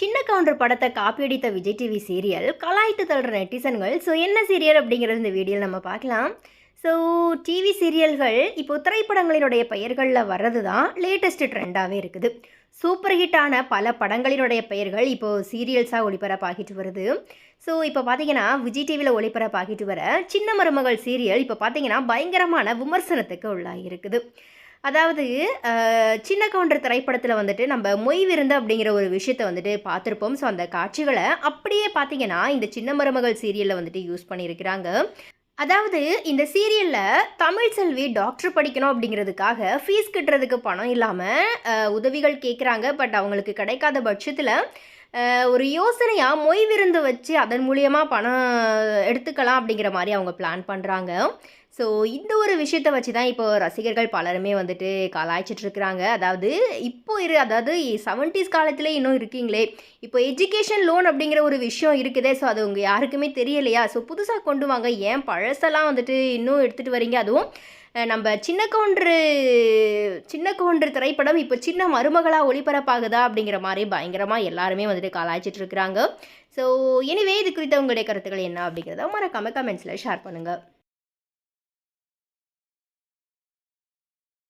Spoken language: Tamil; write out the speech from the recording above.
சின்ன கவுண்டர் படத்தை காப்பியடித்த விஜய் டிவி சீரியல் கலாய்த்து தள்ளுற நெட்டிசன்கள். ஸோ என்ன சீரியல் அப்படிங்கிறது இந்த வீடியோவில் நம்ம பார்க்கலாம். ஸோ டிவி சீரியல்கள் இப்போ திரைப்படங்களினுடைய பெயர்களில் வர்றது தான் லேட்டஸ்ட் ட்ரெண்டாகவே இருக்குது சூப்பர் ஹிட்டான பல படங்களினுடைய பெயர்கள் இப்போது சீரியல்ஸாக ஒளிபரப்பாகிட்டு வருது. ஸோ இப்போ பார்த்தீங்கன்னா விஜய் டிவியில் ஒளிபரப்பாகிட்டு வர சின்ன மருமகள் சீரியல் இப்போ பார்த்தீங்கன்னா பயங்கரமான விமர்சனத்துக்கு உள்ளாகி இருக்குது. அதாவது சின்ன கவுண்டர் திரைப்படத்தில் வந்துட்டு நம்ம மொய் விருந்து அப்படிங்கிற ஒரு விஷயத்தை வந்துட்டு பார்த்துருப்போம். ஸோ அந்த காட்சிகளை அப்படியே பார்த்தீங்கன்னா இந்த சின்ன மருமகள் சீரியலில் வந்துட்டு யூஸ் பண்ணியிருக்கிறாங்க. அதாவது இந்த சீரியலில் தமிழ் செல்வி டாக்டர் படிக்கணும் அப்படிங்கிறதுக்காக ஃபீஸ் கட்டுறதுக்கு பணம் இல்லாமல் உதவிகள் கேட்குறாங்க. பட் அவங்களுக்கு கிடைக்காத பட்சத்தில் ஒரு யோசனையாக மொய் விருந்து வச்சு அதன் மூலியமாக பணம் எடுத்துக்கலாம் அப்படிங்கிற மாதிரி அவங்க பிளான் பண்ணுறாங்க ஸோ இந்த ஒரு விஷயத்தை வச்சு தான் இப்போ ரசிகர்கள் பலருமே வந்துட்டு கலாய்ச்சிட்டு இருக்கிறாங்க அதாவது இப்போ இரு அதாவது செவன்டிஸ் காலத்திலே இன்னும் இருக்கீங்களே. இப்போ எஜுகேஷன் லோன் அப்படிங்கிற ஒரு விஷயம் இருக்குதே. ஸோ அது உங்கள் யாருக்குமே தெரியலையா? ஸோ புதுசாக கொண்டு வாங்க. ஏன் பழசெல்லாம் வந்துட்டு இன்னும் எடுத்துகிட்டு வரீங்க? அதுவும் நம்ம சின்ன கவுண்டரு சின்ன கவுண்டர் திரைப்படம் இப்போ சின்ன மருமகளாக ஒளிபரப்பாகுதா அப்படிங்கிற மாதிரி பயங்கரமாக எல்லாருமே வந்துட்டு கலாய்ச்சிட்டு இருக்கிறாங்க ஸோ எனிவே இது குறித்த உங்களுடைய கருத்துக்கள் என்ன அப்படிங்கிறத மறக்காம கமெண்ட்ஸில் ஷேர் பண்ணுங்கள்